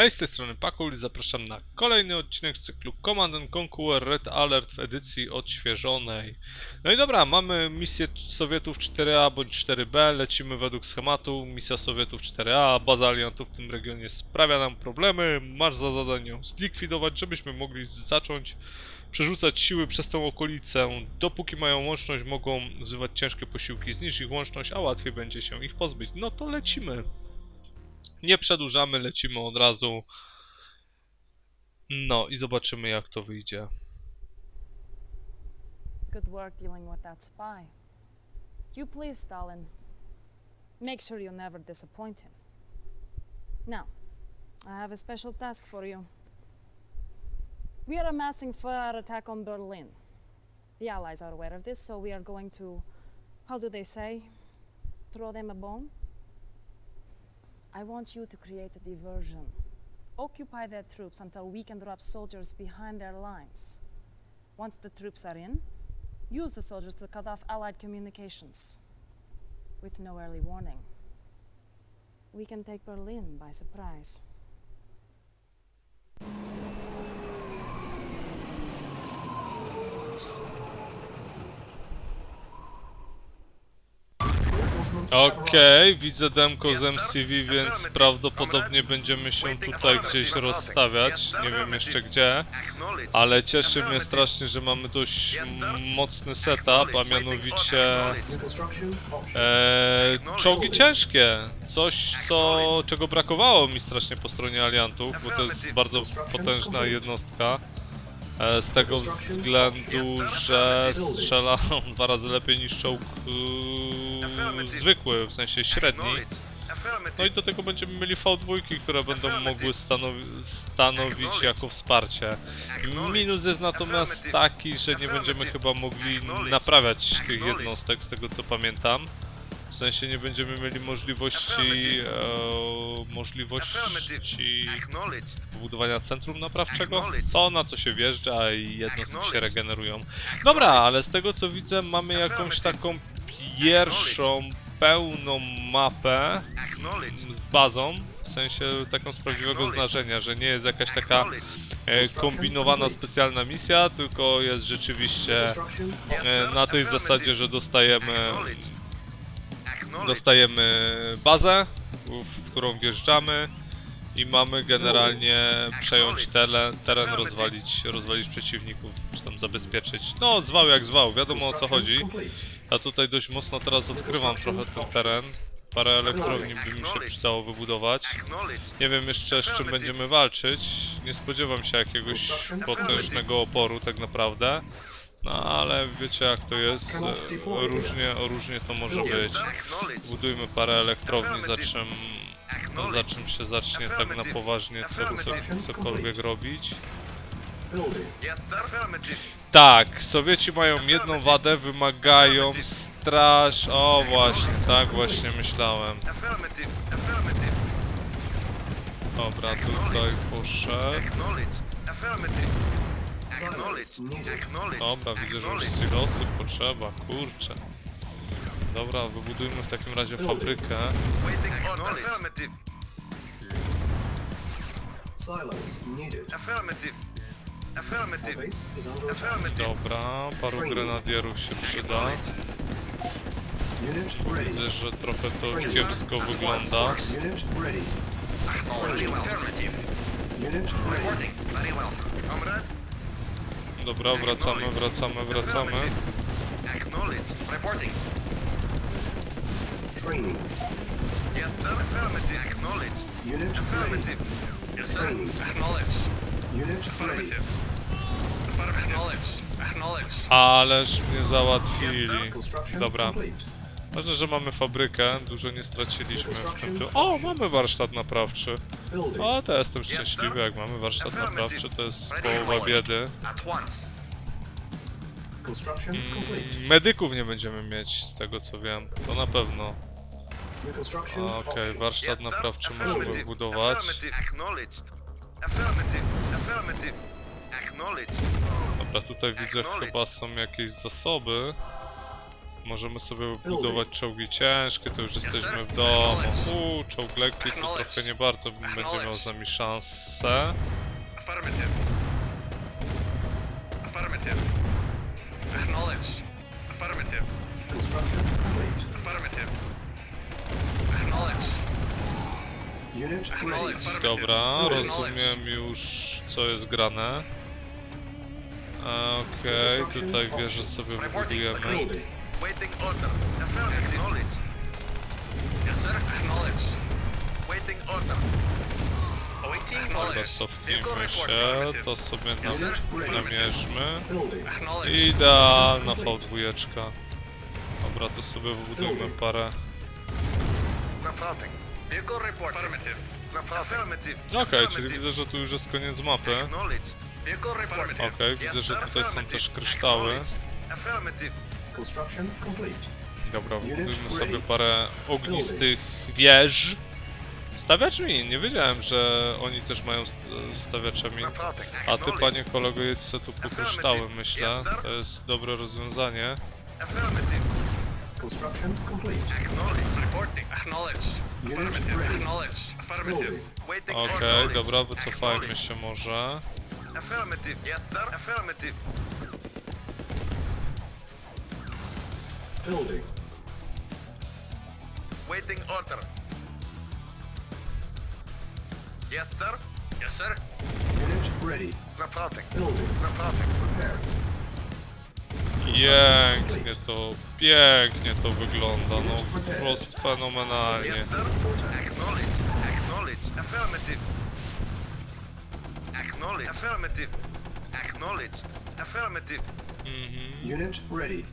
Hej, z tej strony Pakul i zapraszam na kolejny odcinek z cyklu Command and Conquer Red Alert w edycji odświeżonej. No i dobra, mamy misję Sowietów 4A bądź 4B, lecimy według schematu. Misja Sowietów 4A, baza aliantów w tym regionie sprawia nam problemy. Masz za zadanie ją zlikwidować, żebyśmy mogli zacząć przerzucać siły przez tę okolicę. Dopóki mają łączność, mogą wzywać ciężkie posiłki, zniż ich łączność, a łatwiej będzie się ich pozbyć. No to lecimy. Nie przedłużamy, lecimy od razu. No i zobaczymy jak to wyjdzie. Good work dealing with that spy. You please, Stalin. Make sure you never disappoint him. Now, I have a special task for you. We are amassing for our attack on Berlin. The Allies are aware of this, so we are going to, how do they say, throw them a? I want you to create a diversion. Occupy their troops until we can drop soldiers behind their lines. Once the troops are in, use the soldiers to cut off Allied communications. With no early warning. We can take Berlin by surprise. Okej, widzę demko z MCV, więc prawdopodobnie będziemy się tutaj gdzieś rozstawiać. Nie wiem jeszcze gdzie, ale cieszy mnie strasznie, że mamy dość mocny setup, a mianowicie e, czołgi ciężkie. Coś, co, czego brakowało mi strasznie po stronie aliantów, bo to jest bardzo potężna jednostka. E, Z tego względu, że strzela dwa razy lepiej niż czołg yy, zwykły, w sensie średni. No i do tego będziemy mieli V2, które będą mogły stanowi stanowić jako wsparcie. Minus jest natomiast taki, że nie będziemy chyba mogli naprawiać tych jednostek, z tego co pamiętam. W sensie nie będziemy mieli możliwości e, możliwości budowania centrum naprawczego, to na co się wjeżdża i jednostki się regenerują. Dobra, ale z tego co widzę mamy jakąś taką pierwszą pełną mapę z bazą, w sensie taką z prawdziwego znaczenia, że nie jest jakaś taka e, kombinowana specjalna misja, tylko jest rzeczywiście e, na tej zasadzie, że dostajemy dostajemy bazę, w którą wjeżdżamy i mamy generalnie przejąć teren, teren rozwalić, rozwalić przeciwników, tam zabezpieczyć. No, zwał jak zwał, wiadomo o co chodzi. Ja tutaj dość mocno teraz odkrywam trochę ten teren. Parę elektrowni by mi się przydało wybudować. Nie wiem jeszcze z czym będziemy walczyć. Nie spodziewam się jakiegoś potężnego oporu tak naprawdę. No ale wiecie jak to jest, e, różnie, różnie to może być. Budujmy parę elektrowni, za czym, za czym się zacznie tak na poważnie co, co, cokolwiek robić. Tak, Sowieci mają jedną wadę, wymagają straż... O właśnie, tak właśnie myślałem. Dobra, tutaj poszedł. Dobra, widzę, że już silosów potrzeba, kurczę. Dobra, wybudujmy w takim razie fabrykę. Silos needed. Our Dobra, paru grenadierów się przyda. Widzę, że trochę to kiepsko wygląda. Dobra, wracamy, wracamy, wracamy. Training. Unit ready. Training. Unit ready. Ależ mnie załatwili. Dobra. Ważne, że mamy fabrykę, dużo nie straciliśmy. O, mamy warsztat naprawczy. O, to jestem szczęśliwy, jak mamy warsztat naprawczy, to jest połowa biedy. Mm, Medyków nie będziemy mieć, z tego co wiem, to na pewno. Okej, options. warsztat naprawczy możemy wybudować. Dobra, tutaj widzę chyba są jakieś zasoby. Możemy sobie budować czołgi ciężkie, to już jesteśmy w domu. Uuu, czołg lekki to trochę nie bardzo będzie miał z nami szansę. Affirmative. Affirmative. Acknowledged. Affirmative. Construction complete. Affirmative. Acknowledged. Unit ready. Acknowledged. Dobra, rozumiem już co jest grane. Okej, tutaj wieżę sobie wybudujemy. Building. Waiting order. Affirmative. Acknowledged. Yes, sir. Acknowledged. Waiting order. Awaiting Dobra, cofnijmy się, to sobie nam namierzmy. Idealna V2. Dobra, to sobie wybudujmy parę. Okej, czyli widzę, że tu już jest koniec mapy. Okej, widzę, że tutaj są też kryształy. Dobra, wybudujmy sobie parę ognistych wież. Stawiacz min, nie wiedziałem, że oni też mają st- stawiacze min. A ty, panie kolego, jedź se tu po kryształy, myślę. To jest dobre rozwiązanie. Construction complete. Acknowledged. Reporting. Acknowledged. Affirmative. Acknowledged. Affirmative. Waiting Okej, acknowledged. dobra, wycofajmy się może. Affirmative. Yes, sir. Affirmative. Building. Waiting order. Yes, sir. Yes, sir. Unit ready. Reporting. Building. Reporting. Prepared. Pięknie to, pięknie to wygląda, no po prostu fenomenalnie. Yes, sir. Acknowledge. Acknowledge. Affirmative. Acknowledge. Affirmative. Acknowledge. Affirmative. Mhm. Unit ready.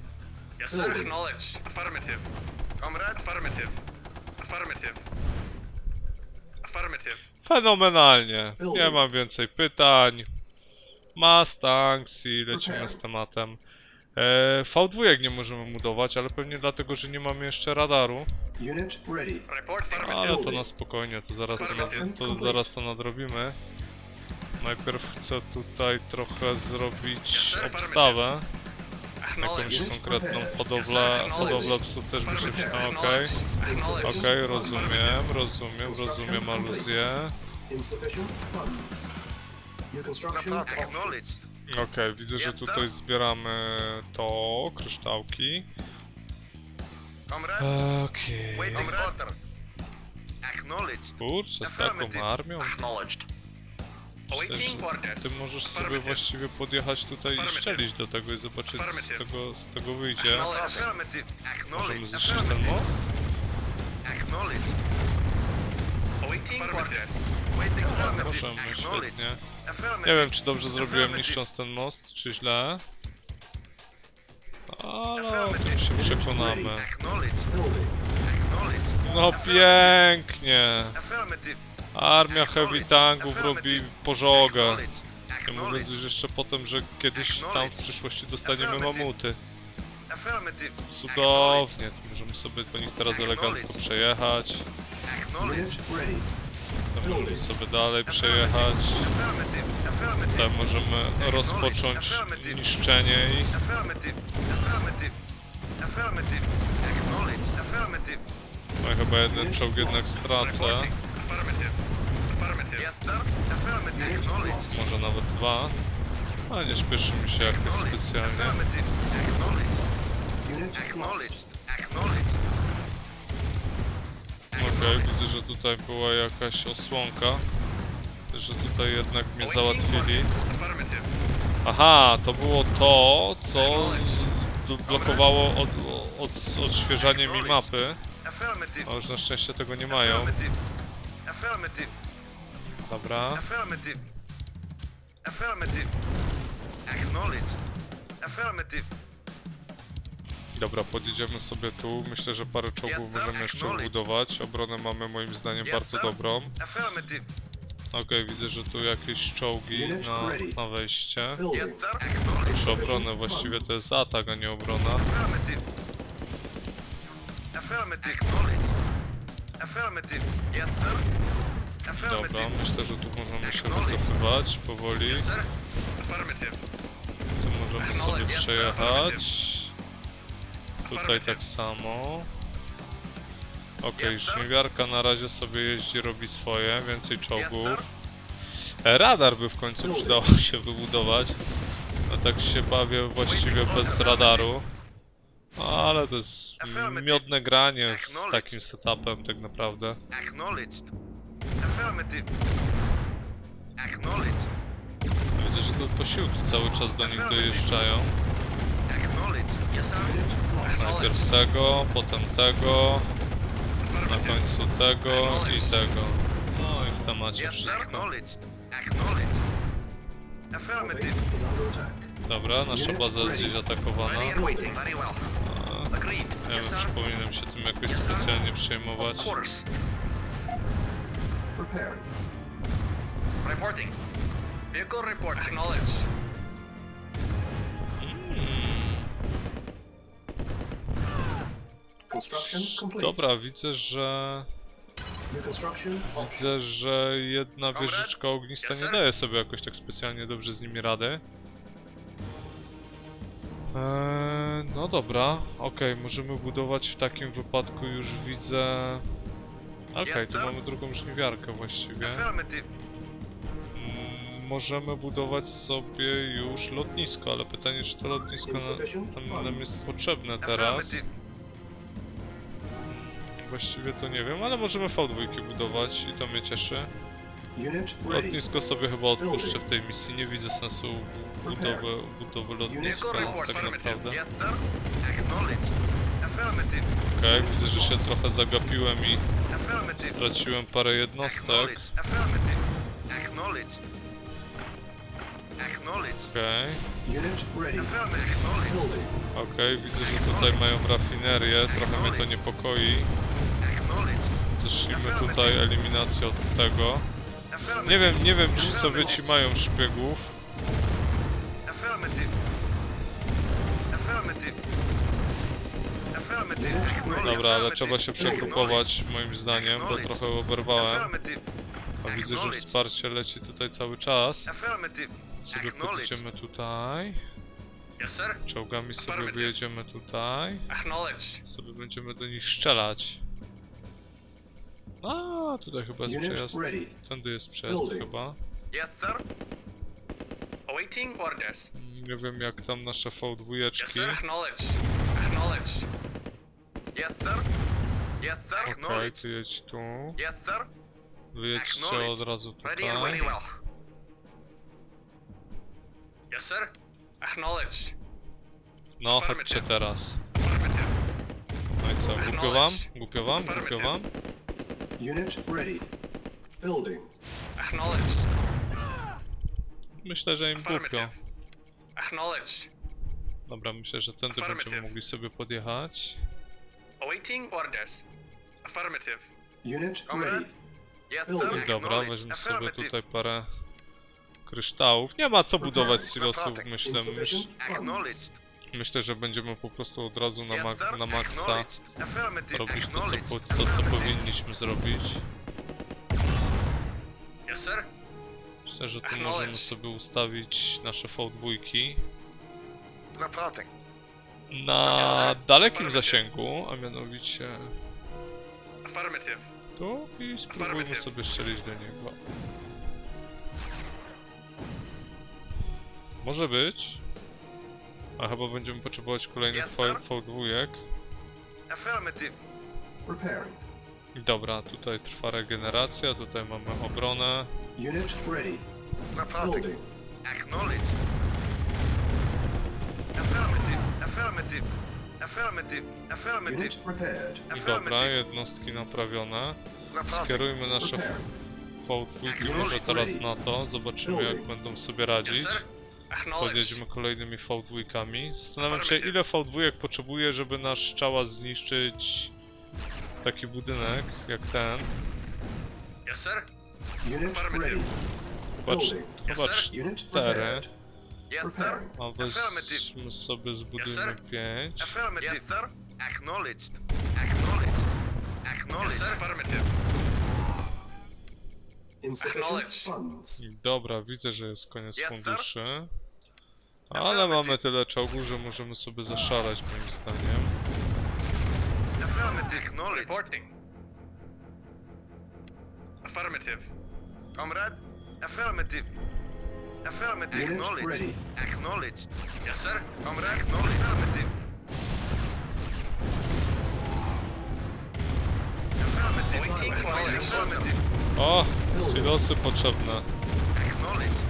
Yes, sir. Acknowledge. Affirmative. Comrade. Affirmative. Affirmative. Affirmative. Fenomenalnie. Nie mam więcej pytań. Mustang, i lecimy z tematem. E, V2 nie możemy budować, ale pewnie dlatego, że nie mamy jeszcze radaru. Unit ready. Report affirmative. Ale to na spokojnie, to zaraz to, to, zaraz to nadrobimy. Najpierw chcę tutaj trochę zrobić obstawę. Jakąś konkretną hodowlę, hodowlę psów też by się przydało, okej. Okej, rozumiem, rozumiem, rozumiem aluzję. Okej, widzę, że tutaj zbieramy to, kryształki. Comrade. Okej. Waiting order. Acknowledged. Kurczę, z taką armią? Acknowledged. Awaiting orders. Ty możesz sobie właściwie podjechać tutaj i Affirmative. strzelić do tego i zobaczyć co z tego, z tego wyjdzie. Affirmative. Możemy zniszczyć ten most? Acknowledged. Awaiting orders. Waiting affirmative. Możemy, Acknowledged. świetnie. Affirmative. Nie wiem, czy dobrze zrobiłem niszcząc ten most, czy źle. Ale o tym się przekonamy. No pięknie! Affirmative. Armia heavy tanków robi pożogę. Nie mówiąc już jeszcze po tym, że kiedyś tam w przyszłości dostaniemy mamuty. Cudownie, możemy sobie po nich teraz elegancko przejechać. Tam możemy sobie dalej przejechać. Tutaj możemy rozpocząć niszczenie ich. No i chyba jeden czołg jednak stracę. Może nawet dwa. Ale nie śpieszy mi się jakoś specjalnie. Okej, widzę, że tutaj była jakaś osłonka. Że tutaj jednak mnie załatwili. Aha, to było to, co blokowało od, od, odświeżanie mi mapy. A już na szczęście tego nie mają. Affirmative. Dobra. Affirmative. Affirmative. Acknowledged. Affirmative. Dobra, podjedziemy sobie tu. Myślę, że parę czołgów możemy jeszcze budować. Obronę mamy moim zdaniem bardzo dobrą. Affirmative. Okej, widzę, że tu jakieś czołgi na, na wejście. Czy obronę właściwie to jest atak, a nie obrona. Affirmative. Affirmative. Yes, sir. Dobra, myślę, że tu możemy się wycofywać powoli. Tu możemy sobie przejechać. Tutaj tak samo. Okej, żniwiarka na razie sobie jeździ, robi swoje, więcej czołgów. E, Radar by w końcu przydało się wybudować. No tak się bawię właściwie bez radaru. No, ale to jest miodne granie z takim setupem tak naprawdę. Affirmative. Acknowledged. Widzę, że te posiłki cały czas do nich dojeżdżają. Acknowledged. Yes, sir. Najpierw tego, potem tego, na końcu tego i tego. No i w temacie wszystko. Dobra, nasza baza jest gdzieś atakowana. Agreed. Nie wiem, czy powinienem się tym jakoś specjalnie przejmować. Preparing. Reporting. Vehicle report. Acknowledged. Construction complete. Dobra, widzę, że... New construction option. Widzę, że jedna wieżyczka ognista nie daje sobie jakoś tak specjalnie dobrze z nimi rady. Eee, no dobra, okej, możemy budować w takim wypadku już widzę... Okej, tu mamy drugą żniwiarkę właściwie. Affirmative. Mm, Możemy budować sobie już lotnisko, ale pytanie czy to lotnisko na, nam, nam jest potrzebne teraz. Affirmative. Właściwie to nie wiem, ale możemy V2 budować i to mnie cieszy. Unit ready. Lotnisko sobie chyba odpuszczę w tej misji, nie widzę sensu budowy, budowy Vehicle lotniska report. tak Affirmative. naprawdę. Yes, sir. Acknowledged. Affirmative. Okej, widzę, że się trochę zagapiłem i. straciłem parę jednostek. Okej. Building. okej, widzę, że tutaj mają rafinerię, trochę mnie to niepokoi. Zacznijmy tutaj eliminację od tego. Nie wiem, nie wiem czy Sowieci mają szpiegów. Dobra, ale trzeba się przegrupować moim zdaniem, bo trochę oberwałem. A widzę, że wsparcie leci tutaj cały czas. Sobie podjedziemy tutaj. Czołgami sobie wyjedziemy tutaj. Sobie będziemy do nich strzelać. A, tutaj chyba jest przejazd. Tędy jest przejazd chyba. Nie wiem jak tam nasze V2. Yes, sir. Yes, sir. Okej, Acknowledged. ty jedź tu. Yes, sir. Wyjedźcie od razu Ready and tutaj. waiting well. Yes, sir. Acknowledged. No, chodźcie teraz. No i co, głupio wam? Głupio wam? Głupio wam? Unit ready. Building. Acknowledged. Myślę, że im głupio. Acknowledged. Dobra, myślę, że tędy będziemy mogli sobie podjechać. Awaiting orders. Affirmative. Unit ready. Yes, sir. I dobra, weźmy sobie tutaj parę kryształów. Nie ma co budować silosów, myślę. Myśl, Insufficient funds. Acknowledged. myślę, że będziemy po prostu od razu na, Yes, ma sir. na maksa Acknowledged. Affirmative. robić to co, Acknowledged. po, to, co powinniśmy zrobić. Yes, sir. Myślę, że tu możemy Acknowledged. sobie ustawić nasze V2 Reporting. Na dalekim zasięgu, a mianowicie tu i spróbujmy sobie strzelić do niego. Może być. A chyba będziemy potrzebować kolejnych Yes, V- sir. V2. Affirmative. Preparing. Dobra, tutaj trwa regeneracja, tutaj mamy obronę. Unit ready. Acknowledged. Affirmative. Affirmative. Affirmative. Unit prepared. I dobra, Affirmative. jednostki naprawione. Reporting. Skierujmy nasze. V2 może teraz na to, zobaczymy jak będą sobie Yes, radzić. sir. Acknowledged. Podjedziemy kolejnymi V2. Zastanawiam się ile V2 potrzebuje, żeby nasz czała zniszczyć taki budynek jak ten. Yes, sir. Unit Affirmative. ready. Chyba, cz- Building. chyba Yes, sir. Unit cztery. prepared. Yes, sir. A weźmy sobie zbudujmy sir. pięć. Affirmative. Yes, sir. Acknowledged. Acknowledged. Acknowledged. Yes, sir. Affirmative. Insufficient Acknowledged. funds. Dobra, widzę, że jest koniec Yes, sir. funduszy. Ale mamy tyle czołgów, że możemy sobie zaszalać moim zdaniem. Affirmative. Acknowledged. Reporting. Affirmative. Comrade. Affirmative. Affirmative. Unit Acknowledged. ready. Acknowledged. Yes, sir. Comrade. Acknowledged. Affirmative. O! Silosy potrzebne. Acknowledged.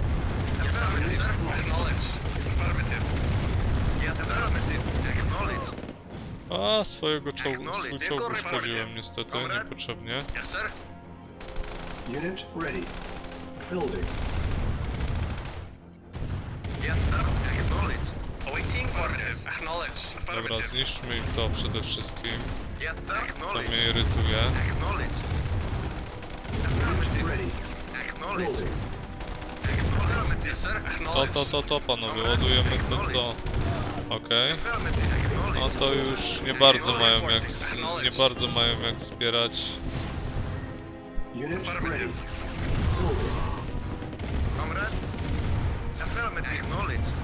Yes, sir. Yes, sir. Acknowledged. Affirmative. Yes, affirmative. Acknowledged. A, swojego czołgu, swój czołg uszkodziłem niestety, niepotrzebnie. Yes, sir. Unit ready. Building. Dobra, zniszczmy im to przede wszystkim. To mnie irytuje. To, to, to, to panowie, ładujemy to, to. Okej. Acknowledged. No to już nie bardzo mają jak, nie bardzo mają jak zbierać. Unit ready. Comrade. Affirmative. Acknowledged.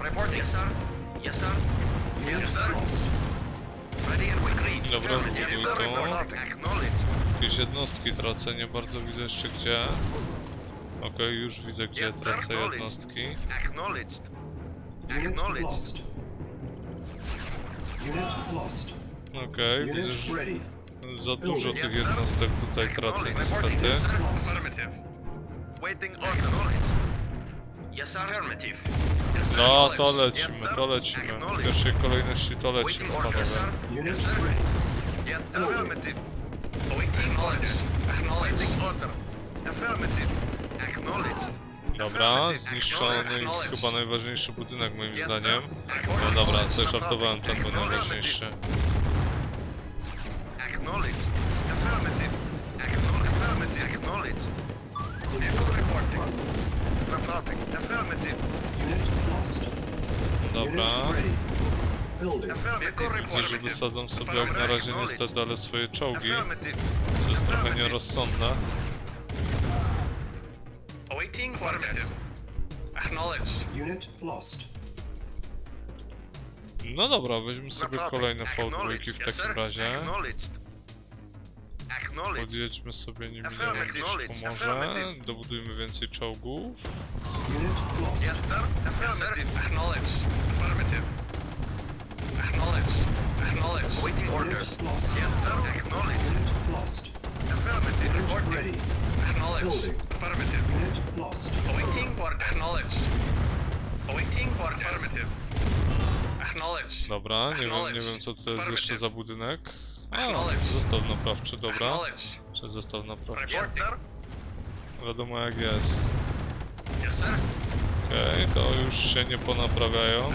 Reporting. Yes, sir. Yes, sir. Yes, sir. Ready and waiting. Yes, sir. to. Reporting. Acknowledged. Jakieś jednostki tracę, nie bardzo widzę jeszcze gdzie. Okej, już widzę gdzie tracę jednostki. Acknowledged. Acknowledged. Unit lost. Okej, widzę, Unit że za dużo tych jednostek tutaj tracę niestety. Yes. Waiting order. Acknowledged. No, to lecimy, to lecimy. W pierwszej kolejności to lecimy, panowie. Dobra, zniszczony chyba najważniejszy budynek moim zdaniem. No dobra, to żartowałem, ten był najważniejszy. Acknowledged. Affirmative. Affirmative. Affirmative. Unit lost. Dobra. Unit ready. Building. Affirmative. Widzę, że wysadzam sobie jak na razie niestety, ale swoje czołgi, Affirmative. co jest trochę nierozsądne. Awaiting orders. Acknowledged. Unit lost. No dobra, weźmy sobie Reporting. kolejne V2 Acknowledged. w Yes, takim sir. razie. Acknowledged. Podjedźmy sobie nimi na Affirmative. lotniczku może, Affirmative. dobudujmy więcej czołgów. Yes, sir. Affirmative. Acknowledged. Affirmative. Acknowledged. Acknowledged. Waiting orders. Yes, sir. Acknowledged. Unit lost. Affirmative. Ready. Acknowledged. Building. Affirmative. Unit lost. Awaiting orders. Acknowledged. Awaiting orders. Affirmative. Acknowledged. Dobra, nie wiem, nie wiem co to jest jeszcze za budynek. Acknowledged. zestaw naprawczy, dobra. Czy zestaw naprawczy? Wiadomo jak jest. Yes, sir. Okej, to już się nie ponaprawiają.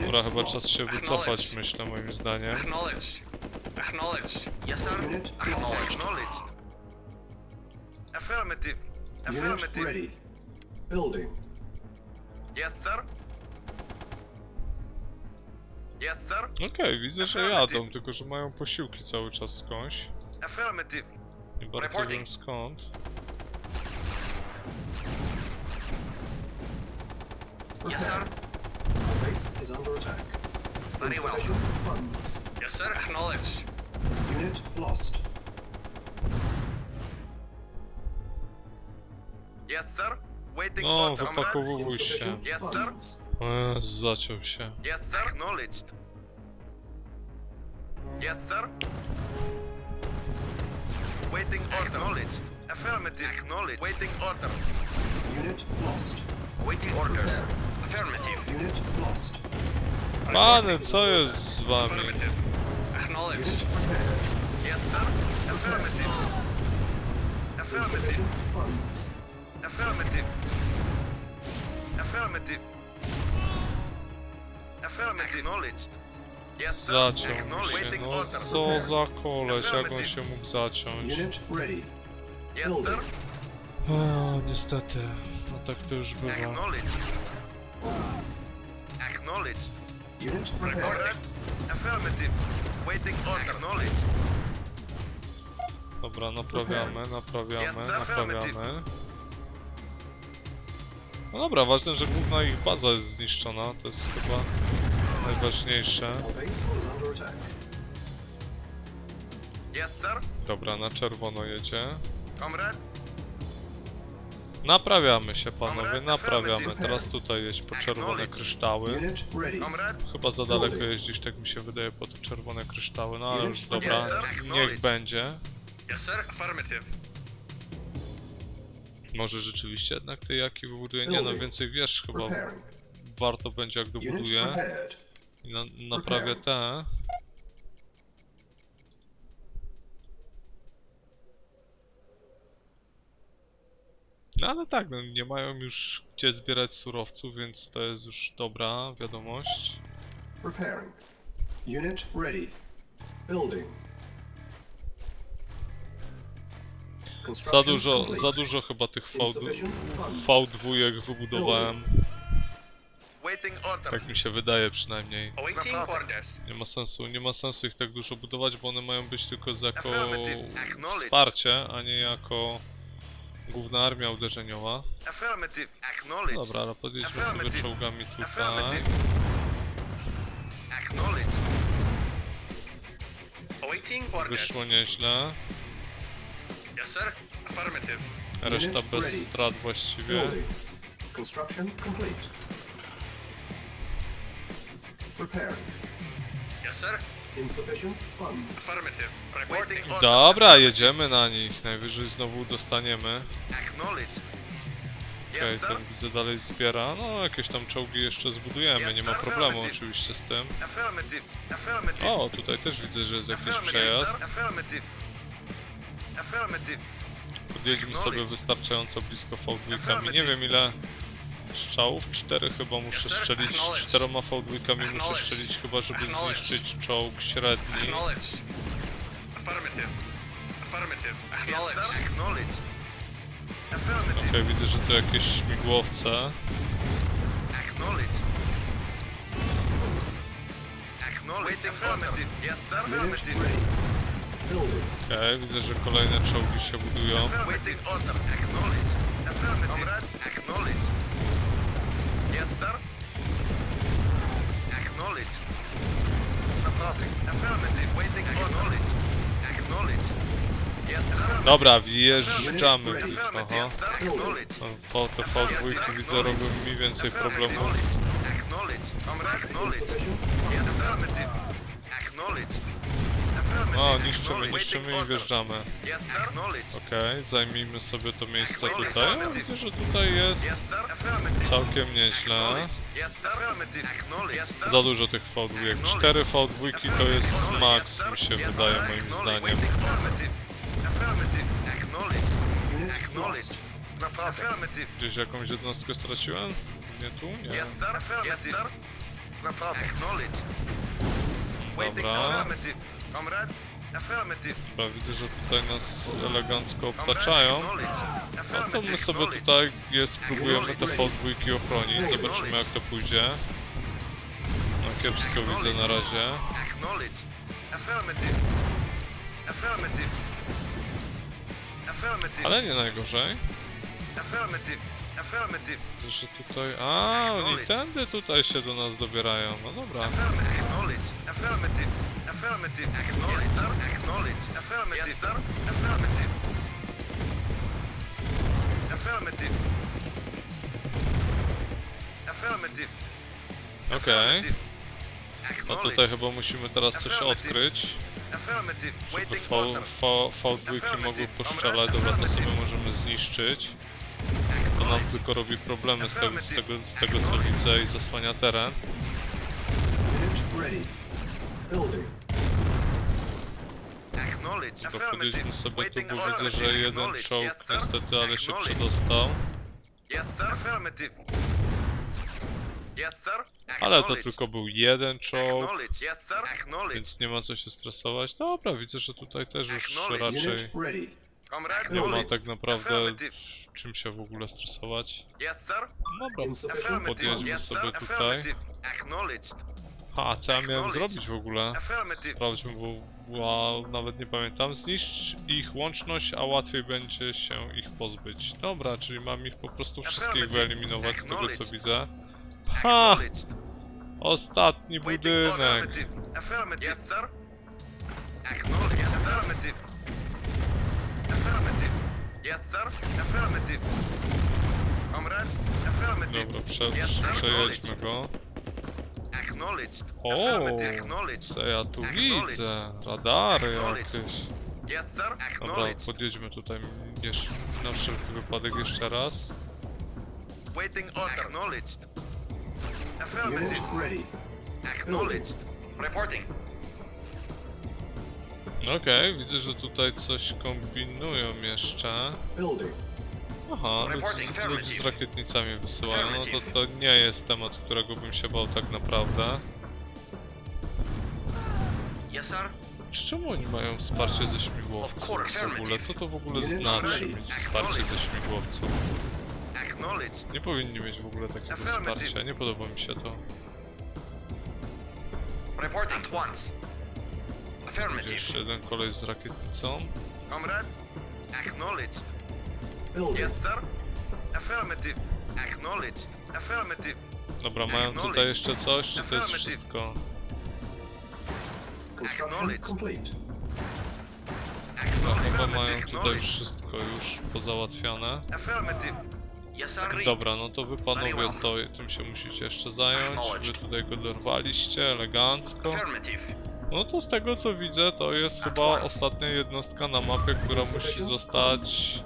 Dobra, chyba czas się wycofać, myślę, moim zdaniem. Acknowledged. Yes, sir. Acknowledged. Acknowledged. Affirmative. Ready. Building. Yes, sir. Yes, sir. Okej, widzę, że jadą, tylko że mają posiłki cały czas skądś. Affirmative. Nie bardzo Reporting. wiem skąd. Yes, sir. Our base is under attack. Very well. Insufficient funds. Yes, sir. Acknowledged. Unit lost. Yes, sir. Waiting No, order. Comrade. wypakowuj się. Insufficient Yes, sir. funds. O Jezu, zaciął się. Yes, sir. Acknowledged. Yes, sir. Waiting order. Acknowledged. Affirmative. Acknowledged. Waiting order. Unit lost. Waiting orders. Affirmative. Unit lost. Pany, co jest z wami? Affirmative. Acknowledged. Prepared. Yes, sir. Affirmative. Affirmative. Insufficient funds. Affirmative. Affirmative. Zaciął się, no co za koleś, jak on się mógł zaciąć? O, niestety, no tak to już bywa. Acknowledged. Unit prepared. Reported. Affirmative. Waiting order. Acknowledged. Dobra, naprawiamy, naprawiamy, naprawiamy. No dobra, ważne, że główna ich baza jest zniszczona, to jest chyba najważniejsze. Dobra, na czerwono jedzie. Naprawiamy się panowie, naprawiamy. Teraz tutaj jeźdź po czerwone kryształy. Chyba za daleko jeździsz, tak mi się wydaje, po te czerwone kryształy. No ale już dobra, niech będzie. Yes, sir. Affirmative. Może rzeczywiście jednak tej jaki wybuduje? Nie no, więcej wiesz chyba warto będzie jak prepared. i na, naprawię te. No ale tak, no, nie mają już gdzie zbierać surowców, więc to jest już dobra wiadomość. Preparing. Unit ready. Building. Za dużo, za dużo chyba tych V, Insufficient funds. V2 wybudowałem, tak mi się wydaje przynajmniej. Nie ma sensu, nie ma sensu ich tak dużo budować, bo one mają być tylko jako wsparcie, a nie jako główna armia uderzeniowa. Dobra, ale podjedźmy sobie czołgami tutaj. Wyszło nieźle. Yes, sir. Affirmative. Reszta Unit bez ready. strat właściwie. Building. Construction complete. Yes, sir. Insufficient funds. Affirmative. Reporting order. Dobra, jedziemy na nich. Najwyżej znowu dostaniemy. Acknowledge. Okej, Yes, sir. ten widzę dalej zbiera. No, jakieś tam czołgi jeszcze zbudujemy, nie ma problemu oczywiście z tym. Affirmative. Affirmative. O, tutaj też widzę, że jest jakiś Affirmative, przejazd. sir. Affirmative. Affirmative. Podjedźmy sobie wystarczająco blisko V2. Nie wiem ile strzałów. Cztery chyba muszę strzelić. Czteroma V2 muszę strzelić chyba, żeby zniszczyć czołg średni. Affirmative. Affirmative. Acknowledge. Okej, widzę, że tu jakieś śmigłowce. Acknowledge. Acknowledge. Affirmative. Yes, Affirmative. Okej, widzę, że kolejne czołgi się budują. Dobra, wjeżdżamy aha. Po te V2 widzę robią mi więcej problemów. Acknowledge. O, niszczymy, niszczymy i wjeżdżamy. Okej, zajmijmy sobie to miejsce tutaj. Widzę, że tutaj jest całkiem nieźle. Za dużo tych V2. Cztery V2 to jest maks, mi się wydaje moim zdaniem. Gdzieś jakąś jednostkę straciłem? Nie tu? Nie. Dobra. Dobra, widzę, że tutaj nas elegancko obtaczają. No to my sobie tutaj je spróbujemy te V2 ochronić. Zobaczymy jak to pójdzie. No kiepsko widzę na razie. Ale nie najgorzej. Widzę, że tutaj... A, oni tędy tutaj się do nas dobierają. No dobra. Affirmative. Acknowledge. Acknowledge. Yes, sir. Acknowledge. Affirmative. Yes, sir. Affirmative. Affirmative. Affirmative. Okej. No tutaj chyba musimy teraz coś odkryć. Żeby V, order. v, V2 mogły postrzelać. Dobra, to sobie możemy zniszczyć. To nam tylko robi problemy z tego, z tego, z tego co widzę i zasłania teren. Building. Affirmative. podjedźmy sobie tu, bo widzę, że jeden czołg niestety, ale się przedostał. Ale to tylko był jeden czołg, więc nie ma co się stresować. Dobra, widzę, że tutaj też już raczej nie ma tak naprawdę czym się w ogóle stresować. Sir. Dobra, podjedźmy sobie tutaj. Ha, co ja miałem zrobić w ogóle? Sprawdźmy, bo była, nawet nie pamiętam. Zniszcz ich łączność, a łatwiej będzie się ich pozbyć. Dobra, czyli mam ich po prostu wszystkich wyeliminować z tego co widzę. Ha! Ostatni budynek. Dobra, prze, przejedźmy go. Acknowledged. O, Affirmative. Acknowledged. co ja tu widzę? Radary jakieś. Yes, sir. Dobra, Acknowledged. podjedźmy tutaj jeszcze, na wszelki wypadek jeszcze raz. Waiting order. Acknowledged. Unit Affirmative. ready. Acknowledged. Reporting. Okej, widzę, że tutaj coś kombinują jeszcze. Building. Aha, ludzi, ludzi z rakietnicami wysyłają. No to to nie jest temat, którego bym się bał tak naprawdę. Yes, sir. Czy czemu oni mają wsparcie ze śmigłowców w ogóle? Co to w ogóle znaczy mieć wsparcie ze śmigłowców? Nie powinni mieć w ogóle takiego wsparcia, nie podoba mi się to. Reporting. At once. Będzie Affirmative. jeszcze jeden koleś z rakietnicą. Comrade, acknowledged. Building. Yes, sir. Affirmative. Acknowledged. Affirmative. Dobra, mają tutaj jeszcze coś, czy to jest wszystko? Construction Acknowledged. complete. No, chyba mają tutaj wszystko już pozałatwiane. Sir. Dobra, no to wy panowie to tym się musicie jeszcze zająć. Wy tutaj go dorwaliście elegancko. No to z tego co widzę, to jest chyba ostatnia jednostka na mapie, która musi zostać...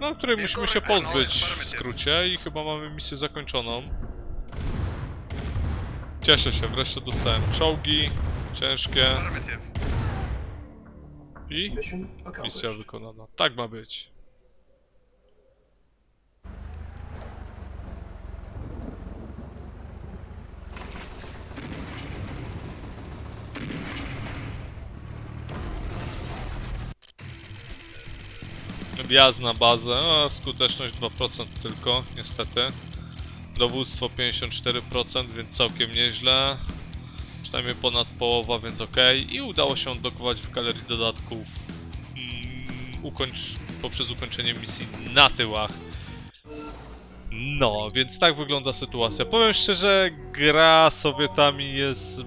No, której musimy się pozbyć w skrócie i chyba mamy misję zakończoną. Cieszę się, wreszcie dostałem czołgi ciężkie i misja wykonana. Tak ma być. Wjazd na bazę, a skuteczność 2% tylko, niestety. Dowództwo 54%, więc całkiem nieźle. Przynajmniej ponad połowa, więc ok. I udało się odblokować w galerii dodatków mm, ukończ, poprzez ukończenie misji na tyłach. No, więc tak wygląda sytuacja. Powiem szczerze, gra Sowietami jest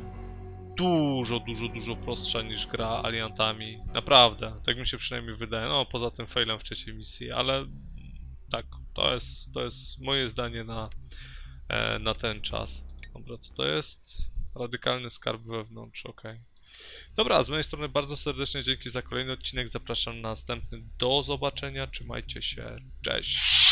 dużo, dużo, dużo prostsza niż gra Aliantami. Naprawdę, tak mi się przynajmniej wydaje. No, poza tym failem w trzeciej misji, ale tak, to jest, to jest moje zdanie na, e, na ten czas. Dobra, co to jest? Radykalny skarb wewnątrz, okej. Dobra, z mojej strony bardzo serdecznie dzięki za kolejny odcinek. Zapraszam na następny. Do zobaczenia, trzymajcie się, cześć.